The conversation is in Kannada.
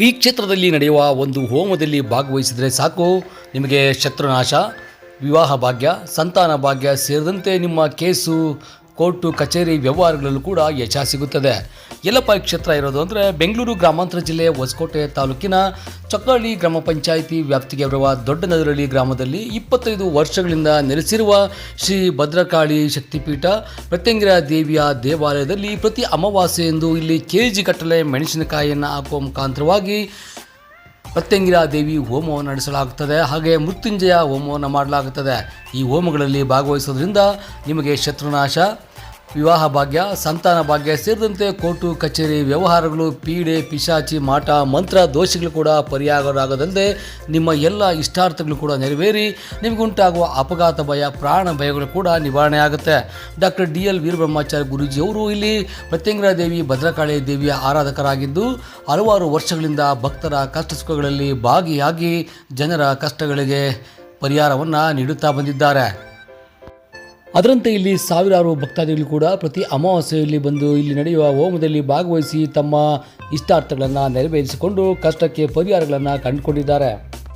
ಈ ಕ್ಷೇತ್ರದಲ್ಲಿ ನಡೆಯುವ ಒಂದು ಹೋಮದಲ್ಲಿ ಭಾಗವಹಿಸಿದರೆ ಸಾಕು. ನಿಮಗೆ ಶತ್ರುನಾಶ, ವಿವಾಹ ಭಾಗ್ಯ, ಸಂತಾನ ಭಾಗ್ಯ ಸೇರಿದಂತೆ ನಿಮ್ಮ ಕೇಸು ಕೋರ್ಟು, ಕಚೇರಿ ವ್ಯವಹಾರಗಳಲ್ಲೂ ಕೂಡ ಯಶ ಸಿಗುತ್ತದೆ. ಎಲ್ಲಪ್ಪ ಕ್ಷೇತ್ರ ಇರೋದು ಅಂದರೆ ಬೆಂಗಳೂರು ಗ್ರಾಮಾಂತರ ಜಿಲ್ಲೆಯ ಹೊಸಕೋಟೆ ತಾಲೂಕಿನ ಚೊಕ್ಕಹಳ್ಳಿ ಗ್ರಾಮ ಪಂಚಾಯಿತಿ ವ್ಯಾಪ್ತಿಗೆ ಬರುವ ದೊಡ್ಡನದರಳ್ಳಿ ಗ್ರಾಮದಲ್ಲಿ ಇಪ್ಪತ್ತೈದು ವರ್ಷಗಳಿಂದ ನೆಲೆಸಿರುವ ಶ್ರೀ ಭದ್ರಕಾಳಿ ಶಕ್ತಿಪೀಠ ಪ್ರತ್ಯಂಗಿರ ದೇವಿಯ ದೇವಾಲಯದಲ್ಲಿ ಪ್ರತಿ ಅಮಾವಾಸ್ಯೆಯಂದು ಇಲ್ಲಿ ಕೆ ಜಿ ಕಟ್ಟಲೆ ಮೆಣಸಿನಕಾಯಿಯನ್ನು ಹಾಕುವ ಮುಖಾಂತರವಾಗಿ ಪ್ರತ್ಯಂಗಿರ ದೇವಿ ಹೋಮವನ್ನು ನಡೆಸಲಾಗುತ್ತದೆ. ಹಾಗೆ ಮೃತ್ಯುಂಜಯ ಹೋಮವನ್ನು ಮಾಡಲಾಗುತ್ತದೆ. ಈ ಹೋಮಗಳಲ್ಲಿ ಭಾಗವಹಿಸೋದ್ರಿಂದ ನಿಮಗೆ ಶತ್ರುನಾಶ ವಿವಾಹ ಭಾಗ್ಯ, ಸಂತಾನ ಭಾಗ್ಯ ಸೇರಿದಂತೆ ಕೋರ್ಟು, ಕಚೇರಿ, ವ್ಯವಹಾರಗಳು, ಪೀಡೆ, ಪಿಶಾಚಿ, ಮಾಟ, ಮಂತ್ರ, ದೋಷಗಳು ಕೂಡ ಪರಿಹಾರವಾಗದಂತೆ ನಿಮ್ಮ ಎಲ್ಲ ಇಷ್ಟಾರ್ಥಗಳು ಕೂಡ ನೆರವೇರಿ, ನಿಮಗುಂಟಾಗುವ ಅಪಘಾತ ಭಯ, ಪ್ರಾಣ ಭಯಗಳು ಕೂಡ ನಿವಾರಣೆ ಆಗುತ್ತೆ. Doctor D. ಎಲ್ ವೀರಬ್ರಹ್ಮಾಚಾರ್ಯ ಗುರೂಜಿಯವರು ಇಲ್ಲಿ ಪ್ರತ್ಯಂಗ್ರ ದೇವಿ ಭದ್ರಕಾಳಿ ದೇವಿಯ ಆರಾಧಕರಾಗಿದ್ದು, ಹಲವಾರು ವರ್ಷಗಳಿಂದ ಭಕ್ತರ ಕಷ್ಟ ಸುಖಗಳಲ್ಲಿ ಭಾಗಿಯಾಗಿ ಜನರ ಕಷ್ಟಗಳಿಗೆ ಪರಿಹಾರವನ್ನು ನೀಡುತ್ತಾ ಬಂದಿದ್ದಾರೆ. ಅದರಂತೆ ಇಲ್ಲಿ ಸಾವಿರಾರು ಭಕ್ತಾದಿಗಳು ಕೂಡ ಪ್ರತಿ ಅಮಾವಾಸ್ಯೆಯಲ್ಲಿ ಬಂದು ಇಲ್ಲಿ ನಡೆಯುವ ಹೋಮದಲ್ಲಿ ಭಾಗವಹಿಸಿ ತಮ್ಮ ಇಷ್ಟಾರ್ಥಗಳನ್ನು ನೆರವೇರಿಸಿಕೊಂಡು ಕಷ್ಟಕ್ಕೆ ಪರಿಹಾರಗಳನ್ನು ಕಂಡುಕೊಂಡಿದ್ದಾರೆ.